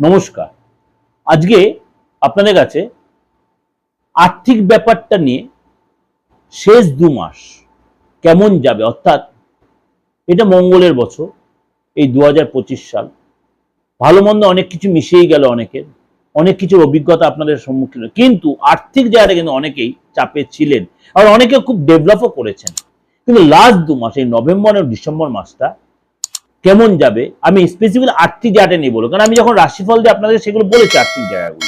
নমস্কার। আজকে আপনাদের কাছে আর্থিক ব্যাপারটা নিয়ে শেষ দু মাস কেমন যাবে? অর্থাৎ এটা মঙ্গলের বছর, এই দু হাজার পঁচিশ সাল। ভালো মন্দ অনেক কিছু মিশেই গেল অনেকের। অনেক কিছুর অভিজ্ঞতা আপনাদের সম্মুখীন। কিন্তু আর্থিক জায়গাটা কিন্তু অনেকেই চাপে ছিলেন। আর অনেকে খুব ডেভেলপও করেছেন। কিন্তু লাস্ট দু মাস, এই নভেম্বর আর ডিসেম্বর মাসটা কেমন যাবে? আমি স্পেসিফিক আর্থিক জায়গাটা নিয়ে বলব। কারণ আমি যখন রাশিফল দিয়ে আপনাদের সেগুলো বলেছি আর্থিক জায়গাগুলো।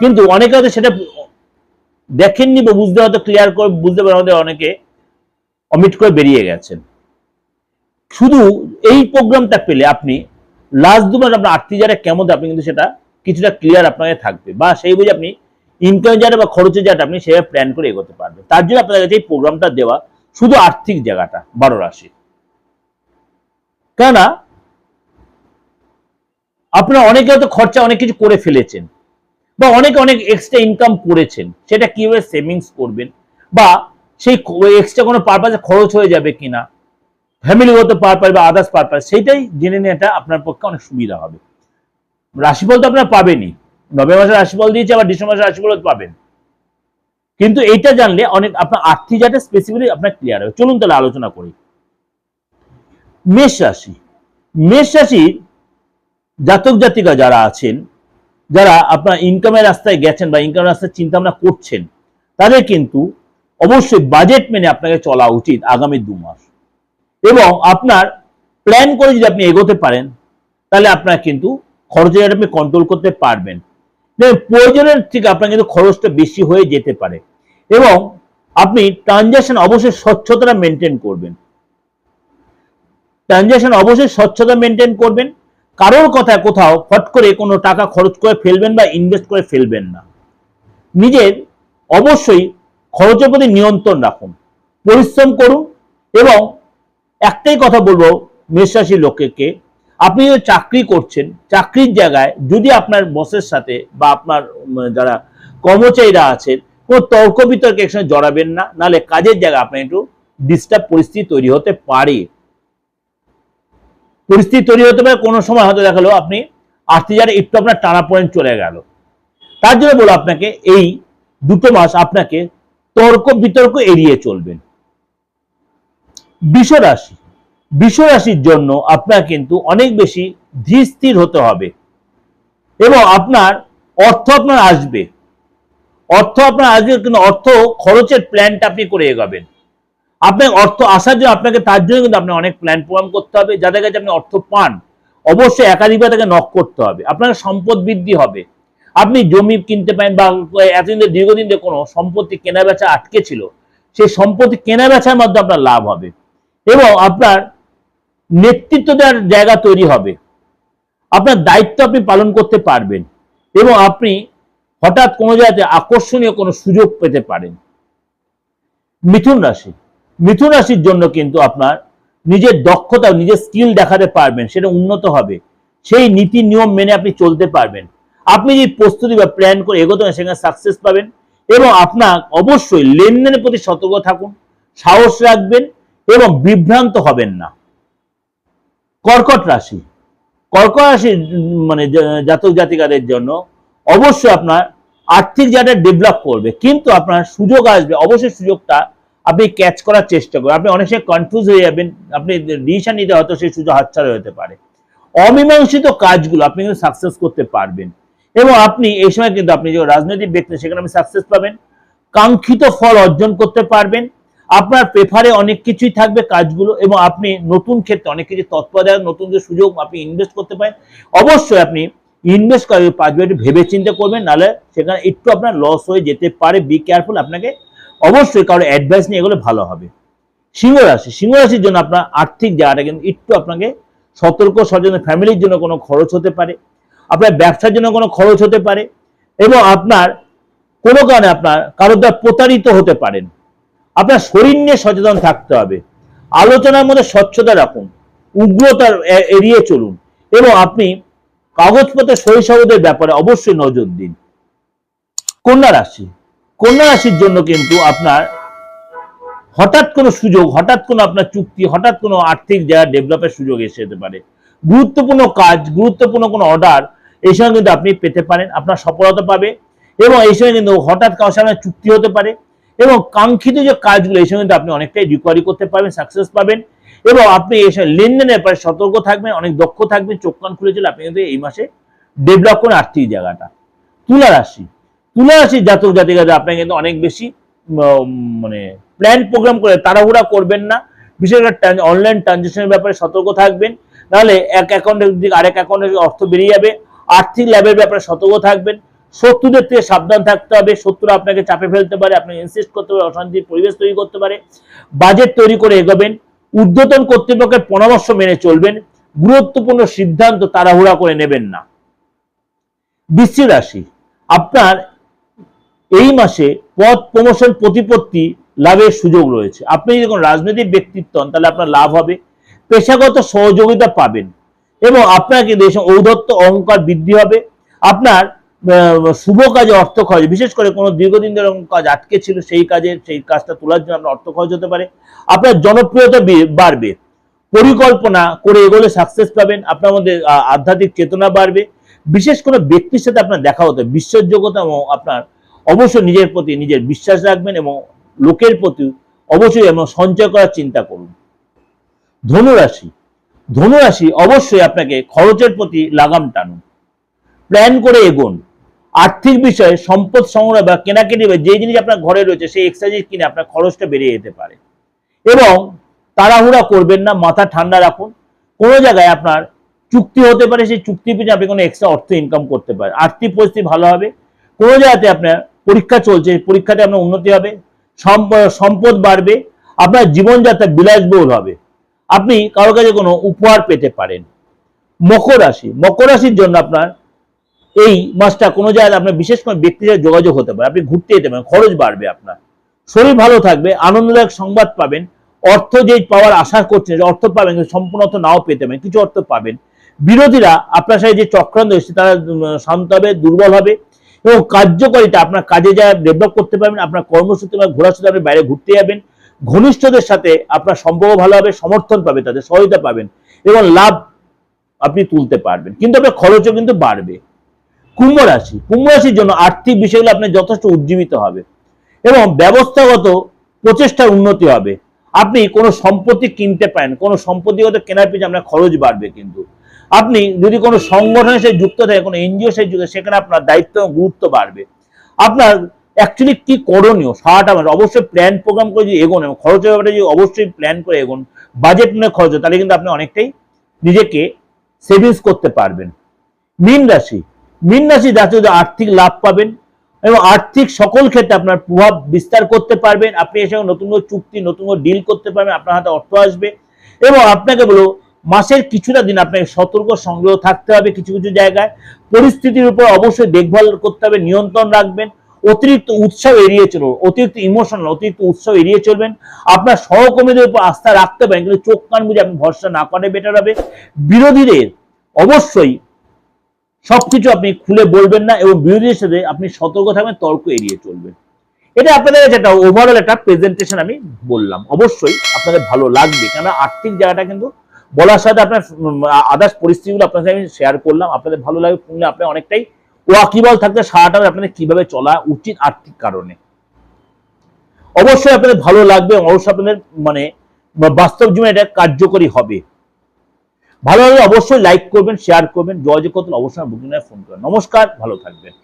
কিন্তু অনেকে হয়তো সেটা দেখেননি বা বুঝতে হয়তো ক্লিয়ার করে, বুঝতে পারে আমাদের অনেকে অমিট করে বেরিয়ে গেছেন। শুধু এই প্রোগ্রামটা পেলে আপনি লাস্ট দু মাস আপনার আর্থিক জায়গাটা কেমন আপনি কিন্তু সেটা কিছুটা ক্লিয়ার আপনাকে থাকবে। বা সেই বুঝে আপনি ইনকাম জায়গাটা বা খরচের জায়গাটা আপনি সেভাবে প্ল্যান করে এগোতে পারবেন। তার জন্য আপনাদের কাছে এই প্রোগ্রামটা দেওয়া শুধু আর্থিক জায়গাটা, বারো রাশি। কেননা, আপনারা অনেকে হয়তো খরচা অনেক কিছু করে ফেলেছেন বা অনেকে অনেক এক্সট্রা ইনকাম করেছেন, সেটা কীভাবে সেভিংস করবেন বা সেই এক্সট্রা কোনো পারপাসে খরচ হয়ে যাবে কিনা ফ্যামিলিগত পারপাস বা আদার্স পারপাস সেইটাই জেনে নেওয়াটা আপনার পক্ষে অনেক সুবিধা হবে। রাশিফল তো আপনার পাবেনই। নভেম্বর মাসের রাশিফল দিয়েছে, আবার ডিসেম্বর মাসের রাশিফল পাবেন। কিন্তু এইটা জানলে অনেক আপনার আর্থিক যাতে স্পেসিফিকলি আপনার ক্লিয়ার হবে। চলুন তাহলে আলোচনা করি। মেষ রাশি। মেষ রাশির জাতক জাতিকা যারা আছেন, যারা আপনার ইনকামের রাস্তায় গেছেন বা ইনকামের রাস্তায় চিন্তা ভাবনা করছেন, তাদের কিন্তু অবশ্যই বাজেট মেনে আপনাকে চলা উচিত আগামী দু মাস। এবং আপনার প্ল্যান করে যদি আপনি এগোতে পারেন, তাহলে আপনার কিন্তু খরচের আপনি কন্ট্রোল করতে পারবেন। প্রয়োজনের থেকে আপনার কিন্তু খরচটা বেশি হয়ে যেতে পারে। এবং আপনি ট্রানজাকশন অবশ্যই স্বচ্ছতা মেনটেন করবেন। ট্রানজাকশন অবশ্যই স্বচ্ছতা মেনটেন করবেন। কারোর কথা কোথাও ফট করে কোনো টাকা খরচ করে ফেলবেন বা ইনভেস্ট করে ফেলবেন না। নিজের অবশ্যই খরচের প্রতি নিয়ন্ত্রণ রাখুন। পরিশ্রম করুন এবং একটাই কথা বলব মেষরাশির লোকেকে, আপনি যদি চাকরি করছেন, চাকরির জায়গায় যদি আপনার বসের সাথে বা আপনার যারা কর্মচারীরা আছেন, কোনো তর্ক বিতর্কে একসঙ্গে জড়াবেন না, নাহলে কাজের জায়গায় আপনার একটু ডিস্টার্ব পরিস্থিতি তৈরি হতে পারে। পরিস্থিতি তৈরি হতে পারে, কোনো সময় হয়তো দেখাল আপনি আর্থিক জায়গায় একটু আপনার টানা পয়েন্ট চলে গেল। তার জন্য বলো আপনাকে এই দুটো মাস আপনাকে তর্ক বিতর্ক এড়িয়ে চলবেন। বৃষ রাশি বৃষ রাশির জন্য আপনার কিন্তু অনেক বেশি ধীর হতে হবে এবং আপনার অর্থ আপনার আসবে। অর্থ আপনার আসবে, কিন্তু অর্থ খরচের প্ল্যানটা আপনি করে এগোবেন। আপনার অর্থ আসার জন্য আপনাকে তার জন্য কিন্তু আপনার অনেক প্ল্যান প্রোগ্রাম করতে হবে, যাদের কাছে আপনি অর্থ পান, অবশ্যই একাধিকবার তাকে নক করতে হবে। আপনার সম্পদ বৃদ্ধি হবে। আপনি জমি কিনতে পারেন বা এতদিন দীর্ঘদিন ধরে কোনো সম্পত্তি কেনা বেচা আটকে ছিল, সেই সম্পত্তি কেনা বেচার মাধ্যমে আপনার লাভ হবে এবং আপনার নেতৃত্ব দেওয়ার জায়গা তৈরি হবে। আপনার দায়িত্ব আপনি পালন করতে পারবেন এবং আপনি হঠাৎ কোনো জায়গাতে আকর্ষণীয় কোনো সুযোগ পেতে পারেন। মিথুন রাশি। মিথুন রাশির জন্য কিন্তু আপনার নিজের দক্ষতা, নিজের স্কিল দেখাতে পারবেন, সেটা উন্নত হবে। সেই নীতি, নিয়ম মেনে আপনি চলতে পারবেন। আপনি যে প্রস্তুতি বা প্ল্যান করে এগোতে সেখানে সাকসেস পাবেন এবং আপনার অবশ্যই লেনদেনের প্রতি সতর্ক থাকুন, সাহস রাখবেন এবং বিভ্রান্ত হবেন না। কর্কট রাশি। কর্কট রাশি মানে জাতক জাতিকাদের জন্য অবশ্যই আপনার আর্থিক জায়গাটা ডেভেলপ করবে, কিন্তু আপনার সুযোগ আসবে, অবশ্যই সুযোগটা আপনি ক্যাচ করার চেষ্টা করবেন আপনি অনেক সময় কনফিউজ হয়ে যাবেন। আপনি ডিসিশন নিতে হয়তো সেই সুযোগ হাতছাড়া হতে পারে। অমীমাংসিত কাজগুলো আপনি কিন্তু সাকসেস করতে পারবেন। এবং আপনি এই সময় কিন্তু আপনি যে রাজনৈতিক ব্যক্তি, সেখানে আপনি সাকসেস পাবেন। কাঙ্ক্ষিত ফল অর্জন করতে পারবেন। আপনার প্রেফারে অনেক কিছুই থাকবে কাজগুলো এবং আপনি নতুন ক্ষেত্রে অনেক কিছু তৎপরতায় নতুন যে সুযোগ আপনি ইনভেস্ট করতে পারেন। অবশ্যই আপনি ইনভেস্ট করে পাঁচবার একটু ভেবে চিন্তে করবেন, নাহলে সেখানে একটু আপনার লস হয়ে যেতে পারে। বি কেয়ারফুল আপনাকে অবশ্যই কারও অ্যাডভাইস নিয়ে এগুলো ভালো হবে। সিংহ রাশি, সিংহ রাশির জন্য আপনার আর্থিক জায়গাটা কিন্তু একটু আপনাকে সতর্ক সচেতন ফ্যামিলির জন্য কোনো খরচ হতে পারে, আপনার ব্যবসার জন্য কোনো খরচ হতে পারে এবং আপনার কোনো কারণে আপনার কারোর দ্বারা প্রতারিত হতে পারেন। আপনার শরীর নিয়ে সচেতন থাকতে হবে। আলোচনার মধ্যে স্বচ্ছতা রাখুন, উগ্রতা এড়িয়ে চলুন এবং আপনি কাগজপত্র সহিসাবদের ব্যাপারে অবশ্যই নজর দিন। কন্যা রাশি কন্যা রাশির জন্য কিন্তু আপনার হঠাৎ কোনো সুযোগ, হঠাৎ কোনো আপনার চুক্তি, হঠাৎ কোনো আর্থিক জায়গা ডেভেলপের সুযোগ এসে যেতে পারে। গুরুত্বপূর্ণ কাজ, গুরুত্বপূর্ণ কোনো অর্ডার এই সময় কিন্তু আপনি পেতে পারেন, আপনার সফলতা পাবে এবং এই সময় কিন্তু হঠাৎ কারোর সামনে চুক্তি হতে পারে এবং কাঙ্ক্ষিত যে কাজগুলো, এই সময় কিন্তু আপনি অনেকটাই রিকোয়ারি করতে পারবেন সাকসেস পাবেন এবং আপনি এই সময় লেনদেনের ব্যাপারে সতর্ক থাকবেন, অনেক দক্ষ থাকবেন, চোখ কান খুলে চলে আপনি কিন্তু এই মাসে ডেভেলপ করেন আর্থিক জায়গাটা। তুলা রাশি তুলা রাশির জাতক জাতিকাদের আপনাকে কিন্তু অনেক বেশি মানে প্ল্যান প্রোগ্রাম করে তাড়াহুড়া করবেন না। বিশেষ করে অনলাইন ট্রানজেকশনের ব্যাপারে সতর্ক থাকবেন। নাহলে এক অ্যাকাউন্টের দিকে আরেক অ্যাকাউন্টে অর্থ বেরিয়ে যাবে। আর্থিক লাভের ব্যাপারে সতর্ক থাকবেন। শত্রুদের থেকে সাবধান থাকতে হবে। শত্রুরা আপনাকে চাপে ফেলতে পারে, আপনাকে ইনসিস্ট করতে পারে, অশান্তির পরিবেশ তৈরি করতে পারে। বাজেট তৈরি করে এগোবেন। ঊর্ধ্বতন কর্তৃপক্ষের পরামর্শ মেনে চলবেন। গুরুত্বপূর্ণ সিদ্ধান্ত তাড়াহুড়া করে নেবেন না। বৃশ্চিক রাশি। আপনার এই মাসে পদ প্রমোশন প্রতিপত্তি লাভের সুযোগ রয়েছে। আপনি যদি কোনো রাজনৈতিক ব্যক্তিত্ব হন, তাহলে আপনার লাভ হবে। পেশাগত সহযোগিতা পাবেন এবং আপনার কিন্তু এই ঔদত্ত অহংকার বৃদ্ধি হবে। আপনার শুভ কাজে অর্থ খরচ, বিশেষ করে কোনো দীর্ঘদিন ধরে কাজ আটকে ছিল, সেই কাজে, সেই কাজটা তোলার জন্য আপনার অর্থ খরচ হতে পারে। আপনার জনপ্রিয়তা বাড়বে। পরিকল্পনা করে এগোলে সাকসেস পাবেন। আপনার মধ্যে আধ্যাত্মিক চেতনা বাড়বে। বিশেষ কোনো ব্যক্তির সাথে আপনার দেখা হতে। বিশ্বাসযোগ্যতা এবং আপনার অবশ্যই নিজের প্রতি নিজের বিশ্বাস রাখবেন এবং লোকের প্রতি অবশ্যই এবং সঞ্চয় করার চিন্তা করুন। ধনুরাশি। ধনুরাশি অবশ্যই আপনাকে খরচের প্রতি লাগাম টানুন। প্ল্যান করে এগোন। আর্থিক বিষয়ে সম্পদ সংগ্রহ বা কেনাকাটি বা যে জিনিস আপনার ঘরে রয়েছে সেই এক্সট্রা জিনিস কিনে আপনার খরচটা বেড়ে যেতে পারে। এবং তাড়াহুড়া করবেন না, মাথা ঠান্ডা রাখুন। কোনো জায়গায় আপনার চুক্তি হতে পারে, সেই চুক্তির পিছনে আপনি কোনো এক্সট্রা অর্থ ইনকাম করতে পারেন। আর্থিক পরিস্থিতি ভালো হবে। কোনো জায়গাতে আপনার পরীক্ষা চলছে পরীক্ষাতে আপনার উন্নতি হবে সম্প- সম্পদ বাড়বে, আপনার জীবনযাত্রা বিলাসবহুল হবে। আপনি কারোর কাছে কোনো উপহার পেতে পারেন। মকর রাশি, মকর রাশির জন্য আপনার এই মাসটা কোনো জায়গায় আপনার বিশেষ করে ব্যক্তির যোগাযোগ হতে পারে, আপনি ঘুরতে যেতে পারেন, খরচ বাড়বে আপনার। শরীর ভালো থাকবে, আনন্দদায়ক সংবাদ পাবেন, অর্থ যে পাওয়ার আশা করছেন অর্থ পাবেন সম্পূর্ণ অর্থ নাও পেতে পারেন, কিছু অর্থ পাবেন। বিরোধীরা আপনার সাথে যে চক্রান্ত এসেছে তারা শান্ত হবে, দুর্বল হবে। এবং কার্যকারিতা, আপনার কাজে যা ডেভেলপ করতে পারবেন, আপনার কর্মসূত্রে বা ঘোরার আপনি বাইরে ঘুরতে যাবেন, ঘনিষ্ঠদের সাথে আপনার সম্পর্ক ভালো হবে, সমর্থন পাবে তাদের সহায়তা পাবেন এবং লাভ আপনি তুলতে পারবেন। কিন্তু আপনার খরচও কিন্তু বাড়বে। কুম্ভ রাশি, কুম্ভ রাশির জন্য আর্থিক বিষয়গুলো আপনার যথেষ্ট উজ্জীবিত হবে এবং ব্যবস্থাগত প্রচেষ্টার উন্নতি হবে। আপনি কোনো সম্পত্তি কিনতে পারেন, কোনো সম্পত্তিগত কেনার পিছনে আপনার খরচ বাড়বে কিন্তু। আপনি যদি কোনো সংগঠনের সাথে যুক্ত থাকে, কোনো এনজিও সাথে যুক্ত সেখানে আপনার দায়িত্ব এবং গুরুত্ব বাড়বে। আপনার অ্যাকচুয়ালি কি করণীয়? সারাটা মাস অবশ্যই প্ল্যান প্রোগ্রাম করে যদি এগোন এবং খরচের ব্যাপারে যদি অবশ্যই প্ল্যান করে এগোন বাজেট নিয়ে খরচ তাহলে কিন্তু আপনি অনেকটাই নিজেকে সেভিংস করতে পারবেন। মীন রাশি। মীন রাশি জাতীয় আর্থিক লাভ পাবেন এবং আর্থিক সকল ক্ষেত্রে আপনার প্রভাব বিস্তার করতে পারবেন। আপনি এসে নতুন কোনো চুক্তি, নতুন ডিল করতে পারবেন, আপনার হাতে অর্থ আসবে এবং আপনাকে বলো মাসের কিছুটা দিন আপনাকে সতর্ক সংগ্রহ থাকতে হবে কিছু কিছু জায়গায়। পরিস্থিতির উপর অবশ্যই দেখভাল করতে হবে, নিয়ন্ত্রণ রাখবেন। অতিরিক্ত উৎসাহ এড়িয়ে চলুন, অতিরিক্ত ইমোশনাল অতিরিক্ত উৎসাহ এড়িয়ে চলবেন। আপনার সহকর্মীদের উপর আস্থা রাখতে পারেন কিন্তু চোখ, কান বুঝে আপনি ভরসা না করে বেটার হবে। বিরোধীদের অবশ্যই সবকিছু আপনি খুলে বলবেন না এবং বিরোধীদের সাথে আপনি সতর্ক থাকবেন, তর্ক এড়িয়ে চলবেন। এটা আপনাদের কাছে একটা ওভারঅল একটা প্রেজেন্টেশন আমি বললাম। অবশ্যই আপনাদের ভালো লাগবে, কেননা আর্থিক জায়গাটা কিন্তু বলার সাথে আপনার আদার্স পরিস্থিতিগুলো আপনার সাথে আমি শেয়ার করলাম। আপনাদের ভালো লাগে শুনলে আপনি অনেকটাই ওয়াকিবল থাকতে, সারাটা আপনাদের কীভাবে চলা উচিত আর্থিক কারণে। অবশ্যই আপনাদের ভালো লাগবে অবশ্যই আপনাদের মানে বাস্তব জীবনে এটা কার্যকরী হবে। ভালো লাগলে অবশ্যই লাইক করবেন শেয়ার করবেন, যোগাযোগ করতে অবশ্যই বুকিং ফোন করবেন নমস্কার, ভালো থাকবেন।